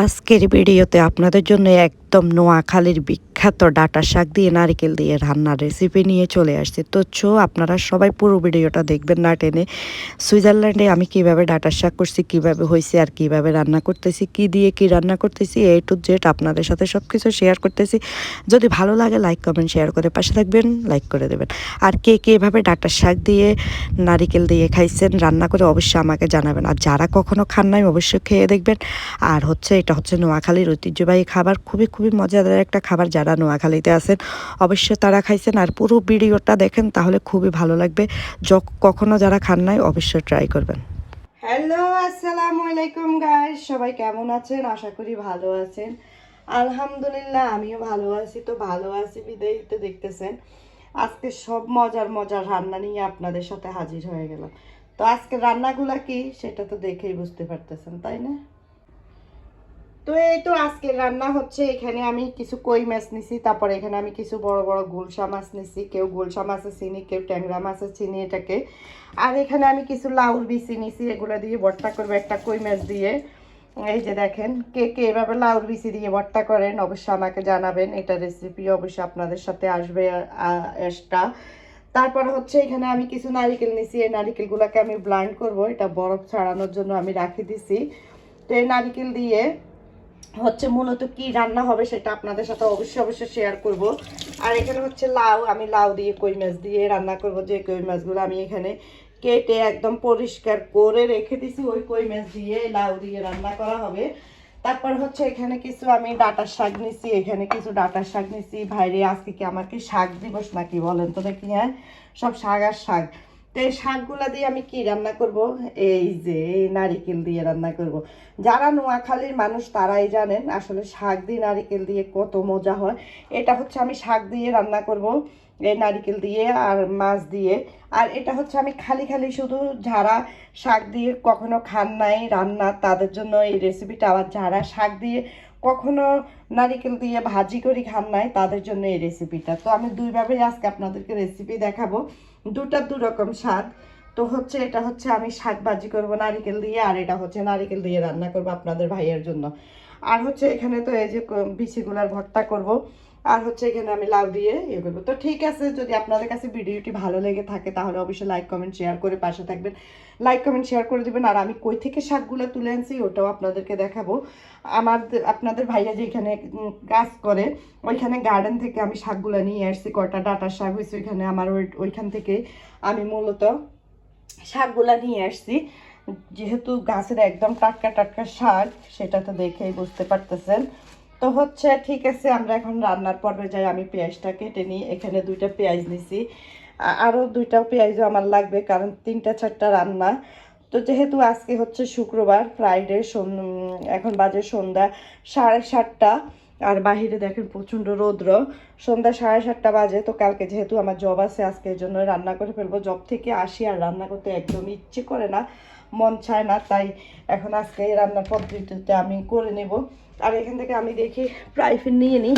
আজকের ভিডিওতে আপনাদের জন্য একদম নোয়াখালীর বিখ্যাত ডাটা শাক দিয়ে নারকেল দিয়ে রান্নার রেসিপি নিয়ে চলে আসছে। তো চো, আপনারা সবাই পুরো ভিডিওটা দেখবেন না টেনে। সুইজারল্যান্ডে আমি কীভাবে ডাটা শাক করছি, কীভাবে হয়েছে আর কীভাবে রান্না করতেছি, কি দিয়ে কি রান্না করতেছি, এ টু জেড আপনাদের সাথে সব কিছু শেয়ার করতেছি। যদি ভালো লাগে লাইক কমেন্ট শেয়ার করে পাশে থাকবেন লাইক করে দেবেন। আর কে কে এভাবে ডাটা শাক দিয়ে নারিকেল দিয়ে খাইছেন, রান্না করে অবশ্যই আমাকে জানাবেন। আর যারা কখনো খান নাই, অবশ্যই খেয়ে দেখবেন। আর হচ্ছে, এটা হচ্ছে নোয়াখালীর ঐতিহ্যবাহী খাবার, খুবই খুবই মজাদার একটা খাবার যারা নোয়াখালীতে আছেন, অবশ্যই তারা খাইছেন। আর পুরো ভিডিওটা দেখেন, তাহলে খুবই ভালো লাগবে। কখনো যারা খান নাই, অবশ্যই ট্রাই করবেন। হ্যালো আসসালামু আলাইকুম গাইস সবাই কেমন আছেন? আশা করি ভালো আছেন। আলহামদুলিল্লাহ, আমিও ভালো আছি। তো ভালো আছি, বিদায় দেখতেছেন। আজকে সব মজার মজার রান্না নিয়ে আপনাদের সাথে হাজির হয়ে গেলাম। তো আজকে রান্নাগুলা কি, সেটা তো দেখেই বুঝতে পারতেছেন, তাই না? তো এই তো আজকে রান্না হচ্ছে, এখানে আমি কিছু কই মাছ নিছি, তারপরে এখানে আমি কিছু বড় বড় গুলশা মাছ নিছি, কেউ গুলশা মাছে চিনি, কেউ ট্যাংরা মাছে চিনি এটাকে। আর এখানে আমি কিছু লাউর বিচি নিছি, এগুলো দিয়ে ভর্তা করব একটা কই মাছ দিয়ে। এই যে দেখেন, কে কে এভাবে লাউর বিচি দিয়ে ভর্তা করেন, অবশ্যই আমাকে জানাবেন, এটা রেসিপি অবশ্যই আপনাদের সাথে আসবে এসটা। তারপর হচ্ছে এখানে আমি কিছু নারিকেল নিছি, এই নারিকেলগুলোকে আমি ব্লান্ড করব, এটা বরফ ছাড়ানোর জন্য আমি রাখি দিছি। তো এই নারিকেল দিয়ে হচ্ছে মূলত কি রান্না হবে সেটা আপনাদের সাথে অবশ্যই অবশ্যই শেয়ার করব। আর এখানে হচ্ছে লাউ, আমি লাউ দিয়ে কই মাছ দিয়ে রান্না করব, যে কই মাছগুলো আমি এখানে কেটে একদম পরিষ্কার করে রেখে দিছি, ওই কই মাছ দিয়ে লাউ দিয়ে রান্না করা হবে। তারপর হচ্ছে এখানে কিছু আমি ডাটার শাক নিছি, এখানে কিছু ডাটার শাক নিছি। ভাইরে, আজকে কি আমার কি শাক দিবস নাকি বলেন তো দেখি হ্যাঁ? সব শাক আর শাক। তো এই শাকগুলা দিয়ে আমি কি রান্না করব? এই যে এই নারিকেল দিয়ে রান্না করব। যারা নোয়াখালীর মানুষ তারাই জানেন আসলে শাক দিয়ে নারিকেল দিয়ে কত মজা হয়। এটা হচ্ছে আমি শাক দিয়ে রান্না করব, এই নারিকেল দিয়ে আর মাছ দিয়ে। আর এটা হচ্ছে আমি খালি খালি শুধু যারা শাক দিয়ে কখনো খান নাই রান্না তাদের জন্য এই রেসিপিটা আবার যারা শাক দিয়ে কখনো নারিকেল দিয়ে ভাজি করি খান নাই, তাদের জন্য এই রেসিপিটা তো আমি দুইভাবেই আজকে আপনাদেরকে রেসিপি দেখাবো। দুটা দু রকম স্বাদ। তো হচ্ছে এটা হচ্ছে আমি শাক ভাজি করব নারিকেল দিয়ে, আর এটা হচ্ছে নারিকেল দিয়ে রান্না করব আপনাদের ভাইয়ের জন্য। আর হচ্ছে এখানে তো এই যে বিচিগুলার ভর্তা করব। আর হচ্ছে এখানে আমি লাউ দিয়ে ইয়ে করব। তো ঠিক আছে, যদি আপনাদের কাছে ভিডিওটি ভালো লেগে থাকে, তাহলে অবশ্যই লাইক, কমেন্ট, শেয়ার করে পাশে থাকবেন। লাইক, কমেন্ট, শেয়ার করে দিবেন। আর আমি কই থেকে শাকগুলো তুলে আনছি, ওটাও আপনাদেরকে দেখাবো। আমার আপনাদের ভাইয়া যেখানে কাজ করে, ওইখানে গার্ডেন থেকে আমি শাকগুলো নিয়ে আসছি। কটা ডাটার শাক হয়েছে ওইখানে আমার ওই, ওইখান থেকে আমি মূলত শাকগুলা নিয়ে আসছি। যেহেতু গাছের একদম টাটকা টাটকা শাক, সেটা তো দেখেই বুঝতে পারতেছেন। তো হচ্ছে ঠিক আছে, আমরা এখন রান্নার পর্বে যাই। আমি পেঁয়াজটা কেটে নিই। এখানে দুইটা পেঁয়াজ নিছি। আরও দুইটা পেঁয়াজও আমার লাগবে, কারণ তিনটা, চারটা রান্না। তো যেহেতু আজকে হচ্ছে শুক্রবার ফ্রাইডে এখন বাজে সন্ধ্যা সাড়ে সাতটা। আর বাহিরে দেখেন প্রচণ্ড রৌদ্র। সন্ধ্যা সাড়ে সাতটা বাজে, তো কালকে যেহেতু আমার জব আছে, আজকে এই জন্য রান্না করে ফেলব। জব থেকে আসি আর রান্না করতে একদম ইচ্ছে করে না। মন চায় না, তাই এখন আজকে এই রান্নার পদ্ধতিতে আমি করে নেব। আর এখান থেকে আমি দেখি ফ্রাইফিন নিয়ে নিই।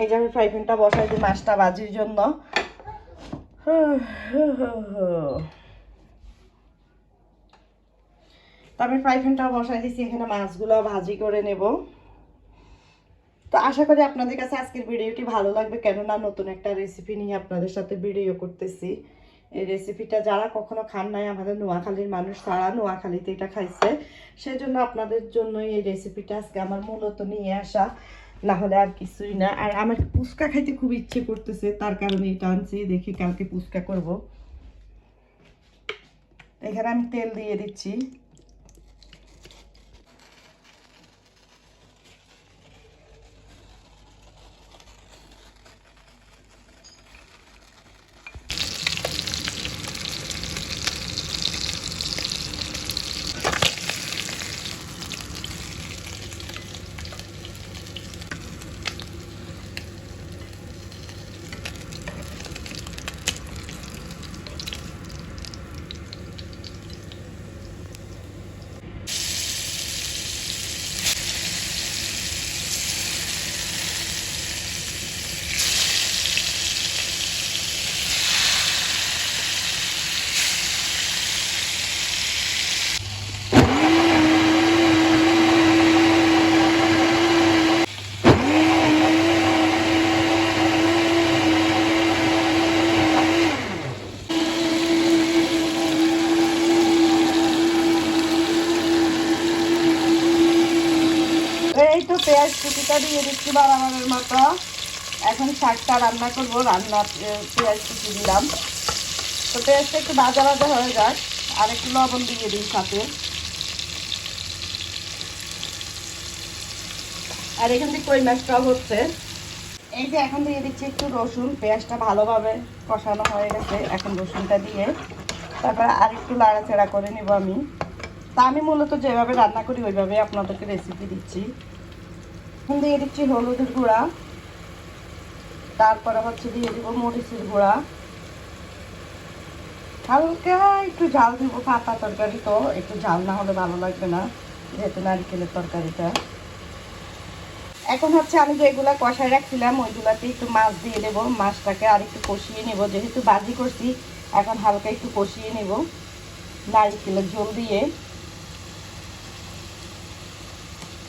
এই যে আমি ফ্রাইফিনটা বসাই দিই মাছটা বাজির জন্য। তো আমি ফ্রাই প্যানটাও বসাই দিচ্ছি এখানে মাছগুলো ভাজি করে নেব। তো আশা করি আপনাদের কাছে আজকের ভিডিওটি ভালো লাগবে, কেননা নতুন একটা রেসিপি নিয়ে আপনাদের সাথে ভিডিও করতেছি। এই রেসিপিটা যারা কখনো খান নাই, আমাদের নোয়াখালীর মানুষ, তারা নোয়াখালীতে এটা খাইছে। সেই জন্য আপনাদের জন্য এই রেসিপিটা আজকে আমার মূলত নিয়ে আসা। না হলে আর কিছুই না। আর আমার ফুচকা খাইতে খুব ইচ্ছে করতেছে, তার কারণে এটা আনছি। দেখি কালকে ফুচকা করব। এখানে আমি তেল দিয়ে দিচ্ছি। দিচ্ছি বাড়াবাড়ির মতো। এখন শাকটা রান্না করব, রান্না পেঁয়াজ কুচি দিলাম। তো পেঁয়াজটা একটু ভাজা ভাজা হয়ে যাক, আর একটু লবণ দিয়ে দিই সাথে। আর এখান থেকে কই মাছটাও হচ্ছে। এই যে এখন দিয়ে দিচ্ছি একটু রসুন, পেঁয়াজটা ভালোভাবে কষানো হয়ে গেছে, এখন রসুনটা দিয়ে। তারপরে আর একটু লাড়াচাড়া করে নিব আমি। তা আমি মূলত যেভাবে রান্না করি ওইভাবে আপনাদেরকে রেসিপি দিচ্ছি। এখন দিয়ে দিচ্ছি হলুদের গুঁড়া। তারপরে হচ্ছে দিয়ে দিব মরিচের গুঁড়া। হালকা একটু ঝাল দিব পাতা তরকারি তো, একটু ঝাল না হলে ভালো লাগবে না, যেহেতু নারিকেলের তরকারিটা। এখন হচ্ছে আমি যেগুলা কষায় রাখছিলাম, ওইগুলাতে একটু মাছ দিয়ে দেবো, মাছটাকে আর একটু কষিয়ে নেব। যেহেতু বাজি করছি, এখন হালকা একটু কষিয়ে নেব। নারিকেলের ঝোল দিয়ে।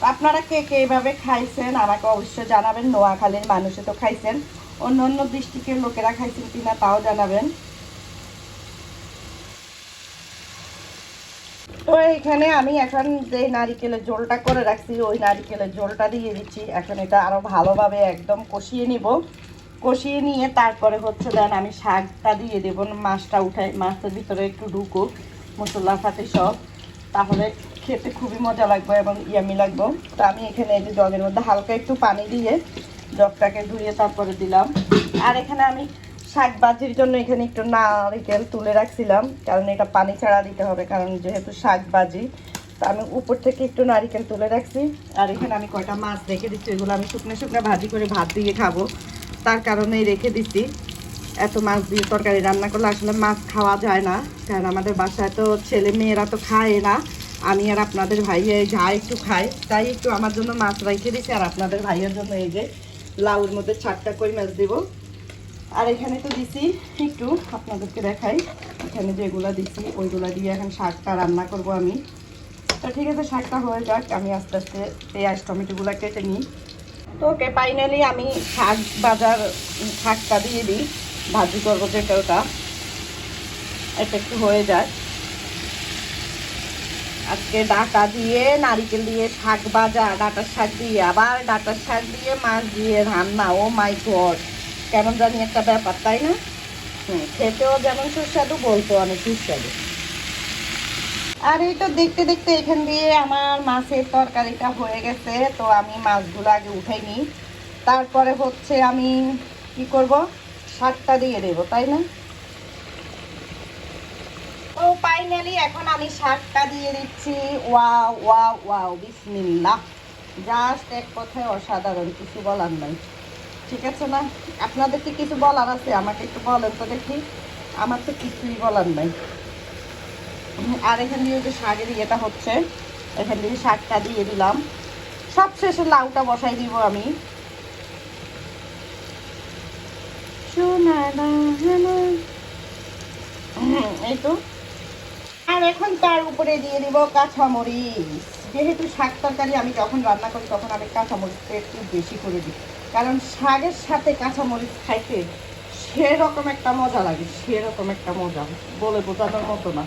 আপনারা কে কে এভাবে খাইছেন, আমাকে অবশ্যই জানাবেন। নোয়াখালীর মানুষে তো খাইছেন। অন্য অন্য ডিস্ট্রিক্টের লোকেরা খাইছেন কিনা তাও জানাবেন। তো এখানে আমি এখন যে নারিকেলের ঝোলটা করে রাখছি, ওই নারিকেলের ঝোলটা দিয়ে দিচ্ছি। এখন এটা আরও ভালোভাবে একদম কষিয়ে নিব। কষিয়ে নিয়ে তারপরে হচ্ছে দেন আমি শাকটা দিয়ে দেবো। মাছটা উঠাই, মাছের ভিতরে একটু ঢুকুক, মশলা ফাতে সব। তাহলে খেতে খুবই মজা লাগবে এবং ইয়ামি লাগবে। তো আমি এখানে এই যে জগের মধ্যে হালকা একটু পানি দিয়ে জগটাকে ধুয়ে তারপরে দিলাম। আর এখানে আমি শাক ভাজির জন্য এখানে একটু নারিকেল তুলে রাখছিলাম, কারণ এটা পানি ছাড়া দিতে হবে, কারণ যেহেতু শাক ভাজি তো আমি উপর থেকে একটু নারিকেল তুলে রাখছি। আর এখানে আমি কয়টা মাছ রেখে দিচ্ছি, এগুলো আমি শুকনো শুকনো ভাজি করে ভাত দিয়ে খাব। তার কারণেই রেখে দিচ্ছি। এত মাছ দিয়ে তরকারি রান্না করলে আসলে মাছ খাওয়া যায় না, কারণ আমাদের বাসায় তো ছেলে মেয়েরা তো খায় না। আমি আর আপনাদের ভাইয়ে যা একটু খাই, তাই একটু আমার জন্য মাছ রেখে দিচ্ছি আর আপনাদের ভাইয়ের জন্য এই যে লাউর মধ্যে চারটা কই মাছ দেবো। আর এখানে তো দিছি একটু, আপনাদেরকে দেখাই, এখানে যেগুলো দিছি, ওইগুলো দিয়ে এখন শাকটা রান্না করব আমি। তো ঠিক আছে, শাকটা হয়ে যাক, আমি আস্তে আস্তে পেঁয়াজ, টমেটোগুলো কেটে নিই। তো ওকে ফাইনালি আমি শাক বাজার, শাকটা দিয়ে দিই, ভাজি করব যেটা ওটা এটা একটু হয়ে যায় আজকে ডাটা দিয়ে, নারিকেল দিয়ে শাক ভাজা, ডাটার শাক দিয়ে, আবার ডাটার শাক দিয়ে মাছ দিয়ে রান্না। ও মাই গড, কেমন জানি একটা ব্যাপার, তাই না? হুম, খেতেও যেমন সুস্বাদু বলতো অনেক সুস্বাদু। আর এই তো দেখতে দেখতে এখান দিয়ে আমার মাছের তরকারিটা হয়ে গেছে, তো আমি মাছগুলো আগে উঠাই নিই। তারপরে হচ্ছে আমি কি করব? শাকটা দিয়ে দেবো, তাই না? ফাইনালি এখন আমি শাকটা দিয়ে দিচ্ছি। ওয়াও ওয়াও ওয়াও, বিসমিল্লাহ। জাস্ট এক কথায় অসাধারণ, কিছু বলার নাই। ঠিক আছে না? আপনাদের কি কিছু বলার আছে? আমাকে একটু বলেন তো দেখি। আমার তো কিছুই বলার নাই। আর এখান দিয়ে যে শাকের ইয়েটা হচ্ছে, এখান দিয়ে শাকটা দিয়ে দিলাম। সব শেষে লাউটা বসাই দিব আমি। এই তো। আর এখন তার উপরে দিয়ে দিব কাঁচামরিচ। যেহেতু শাক তরকারি আমি যখন রান্না করি, তখন আমি কাঁচামরিচটা একটু বেশি করে দিই। কারণ শাকের সাথে কাঁচামরিচ খাইতে সেরকম একটা মজা লাগে, সেরকম একটা মজা। বলে বোঝানোর মতো না।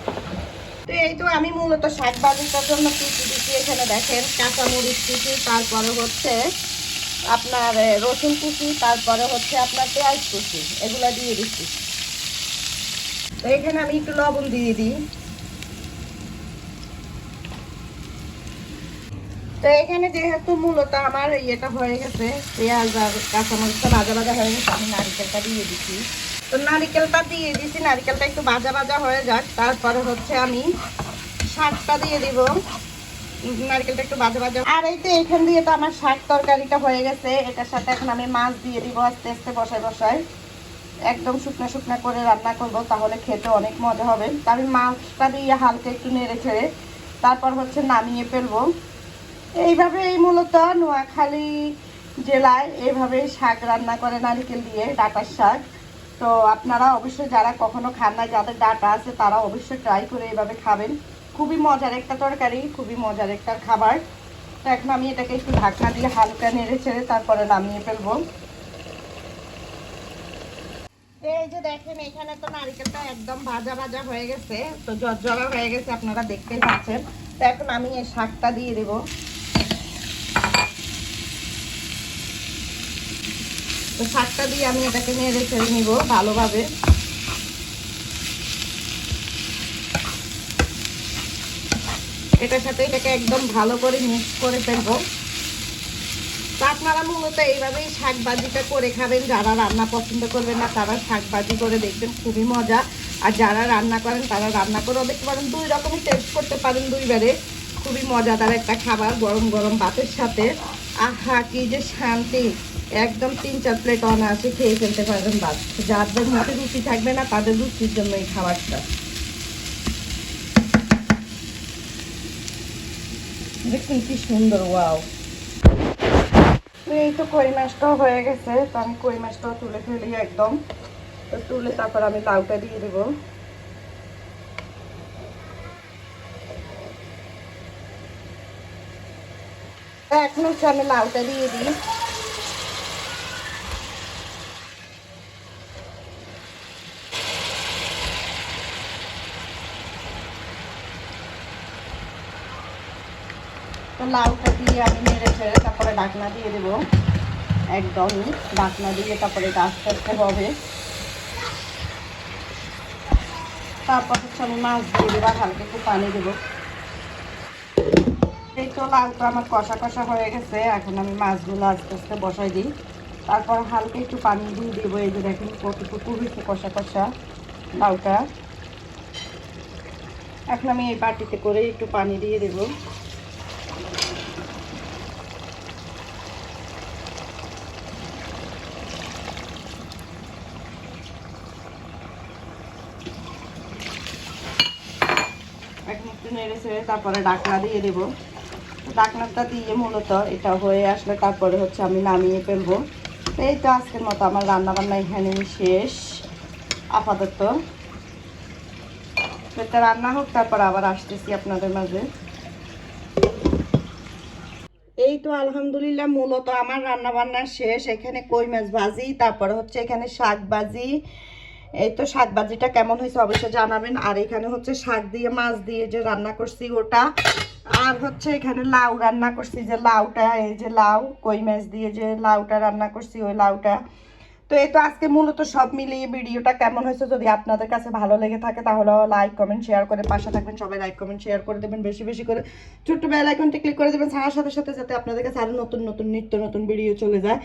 তো এই তো আমি মূলত শাক ভাজিটার জন্য কুচি দিচ্ছি। এখানে দেখেন কাঁচামরিচ কুচি, তারপরে হচ্ছে আপনার রসুন কুচি, তারপরে হচ্ছে আপনার পেঁয়াজ কুচি। এগুলো দিয়ে দিচ্ছি। তো এখানে আমি একটু লবণ দিয়ে দিই। তো এখানে যেহেতু মূলত আমার ইয়েটা হয়ে গেছে, পেঁয়াজ আর কাঁচামরিচটা ভাজা ভাজা হয়ে গেছে, আমি নারিকেলটা দিয়ে দিচ্ছি তো নারিকেলটা দিয়ে দিচ্ছি নারিকেলটা একটু ভাজা ভাজা হয়ে যাক, তারপরে হচ্ছে আমি শাকটা দিয়ে দিব। নারকেলটা একটু ভাজা ভাজা আর এই তো এখান দিয়ে তো আমার শাক তরকারিটা হয়ে গেছে, এটার সাথে এখন আমি মাছ দিয়ে দিব আস্তে আস্তে বসায় বসায়। একদম শুকনো শুকনো করে রান্না করব, তাহলে খেতে অনেক মজা হবে। তা আমি মাছটা দিয়ে হালকা একটু নেড়ে ছেড়ে তারপর হচ্ছে নামিয়ে ফেলব। এইভাবে এই মূলত নোয়াখালী জেলায় এইভাবে শাক রান্না করে নারিকেল দিয়ে ডাটার শাক। তো আপনারা অবশ্যই যারা কখনো খান না যাদের ডাটা আছে তারা অবশ্যই ট্রাই করে এইভাবে খাবেন। খুবই মজার একটা তরকারি, খুবই মজার একটা খাবার। তো এখন আমি এটাকে একটু ঢাকনা দিয়ে হালকা নেড়ে ছেড়ে তারপরে নামিয়ে ফেলব। এই যে দেখেন, এখানে তো নারিকেলটা একদম ভাজা ভাজা হয়ে গেছে, তো জর্জরা হয়ে গেছে, আপনারা দেখতেই পাচ্ছেন। তো এখন আমি এই শাকটা দিয়ে দেবো। তো শাকটা দিয়ে আমি এটাকে নেড়ে ছেড়ে নিব ভালোভাবে। এটার সাথে এটাকে একদম ভালো করে মিক্স করে ফেলব। তো আপনারা মূলত এইভাবেই শাক ভাজিটা করে খাবেন। যারা রান্না পছন্দ করবেন না, তারা শাক ভাজি করে দেখবেন, খুবই মজা। আর যারা রান্না করেন, তারা রান্না করেও দেখতে পারেন, দুই রকমই টেস্ট করতে পারেন দুইবারে। খুবই মজাদার একটা খাবার, গরম গরম ভাতের সাথে। আহা, কি যে শান্তি! একদম তিন চার প্লেট অনায়াসে খেয়ে ফেলতে পারবেন ভাত যাদের মধ্যে রুচি থাকবে না, তাদের রুচির জন্য এই খাবারটা। দেখুন কি সুন্দর, ওয়াও। এই তো কই মাছটাও হয়ে গেছে, তো আমি কই মাছটাও তুলে ফেলি একদম। তো তুলে তারপর আমি লাউটা দিয়ে দেবো। এখন আমি লাউটা দিয়ে দিই। লাউটা দিয়ে আমি নেড়ে ছেড়ে তারপরে ডাকনা দিয়ে দেবো। একদমই ডাকনা দিয়ে তারপরে এটা আস্তে আস্তে হবে। তারপর হচ্ছে আমি মাছ দিয়ে দেবো, হালকা একটু পানি দেবো। এই তো লাউটা আমার কষা কষা হয়ে গেছে, এখন আমি মাছগুলো আস্তে আস্তে বসাই দিই। তারপর হালকা একটু পানি দিয়ে দেবো, এই যে দেখেন কতটুকু হয়েছে কষা কষা লাউটা। এখন আমি এই বাটিতে করে একটু পানি দিয়ে দেবো। এখন একটু নেড়ে ছেড়ে তারপরে ডাকনা দিয়ে দেবো। ডাকনাটা দিয়ে মূলত এটা হয়ে আসলে তারপরে হচ্ছে আমি নামিয়ে ফেলব। এই তো আজকের মতো আমার রান্না বান্না এখানেই শেষ। আপাতত এটা রান্না হোক, তারপর আবার আসতেছি আপনাদের মাঝে। এই তো আলহামদুলিল্লাহ, মূলত আমার রান্না বান্না শেষ। এখানে কই মাছ ভাজি, তারপরে হচ্ছে এখানে শাক ভাজি এই তো শাক ভাজিটা কেমন হয়েছে অবশ্যই জানাবেন। আর এখানে হচ্ছে শাক দিয়ে, মাছ দিয়ে যে রান্না করছি ওটা। আর হচ্ছে এখানে লাউ রান্না করছি, যে লাউটা, এই যে লাউ, কই মাছ দিয়ে যে লাউটা রান্না করছি, ওই লাউটা। তো এই তো আজকে মূলত সব মিলিয়ে ভিডিওটা কেমন হয়েছে যদি আপনাদের কাছে ভালো লেগে থাকে, তাহলে লাইক কমেন্ট শেয়ার করে পাশে থাকবেন। সবাই লাইক কমেন্ট শেয়ার করে দেবেন, বেশি বেশি করে। ছোট্ট বেল আইকনটি ক্লিক করে দেবেন, ছাড়ার সাথে সাথে যাতে আপনাদের কাছে আরও নতুন নতুন, নিত্য নতুন ভিডিও চলে যায়।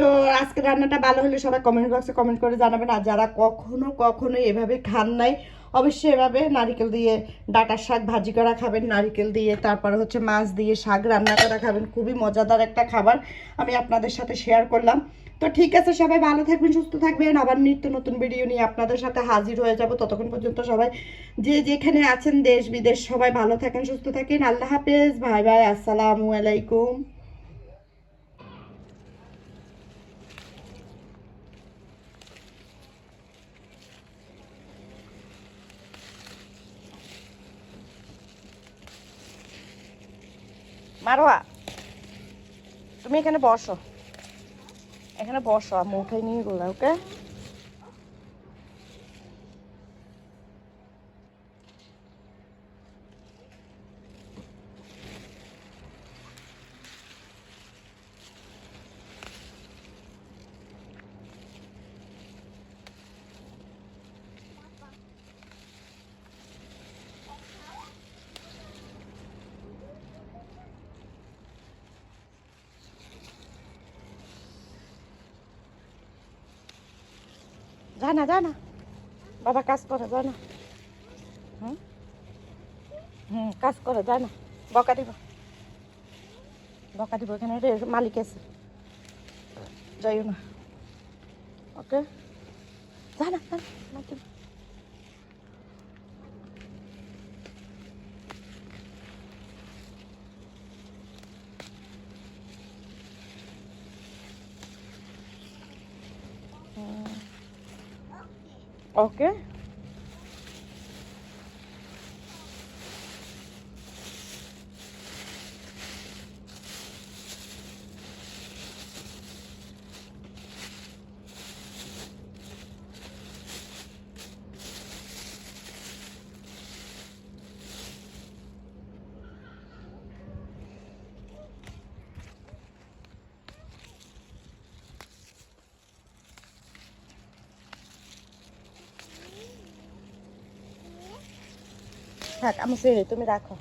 তো আজকে রান্নাটা ভালো হলে সবাই কমেন্ট বক্সে কমেন্ট করে জানাবেন। আর যারা কখনো কখনো এভাবে খান নাই, অবশ্যই এভাবে নারিকেল দিয়ে ডাটার শাক ভাজি করা খাবেন, নারিকেল দিয়ে তারপর হচ্ছে মাছ দিয়ে শাক রান্না করা খাবেন। খুবই মজাদার একটা খাবার আমি আপনাদের সাথে শেয়ার করলাম। তো ঠিক আছে সবাই, ভালো থাকবেন, সুস্থ থাকবেন। আবার নিত্য নতুন ভিডিও নিয়ে আপনাদের সাথে হাজির হয়ে যাব। ততক্ষণ পর্যন্ত সবাই যে যেখানে আছেন দেশ বিদেশ সবাই ভালো থাকেন, সুস্থ থাকেন। আল্লাহ হাফেজ ভাই ভাই আসসালামু আলাইকুম। মারোয়া তুমি এখানে বসো। এখানে বসো আমি উঠে নিয়ে গেলাম ওকে? যা না যা না বাবা কাজ করে যা না হুম হুম কাজ করে যা না বকা দিব বকা দিব এখানে মালিক আছে যাইও ওকে যা না, না থাক আমি তুমি রাখো।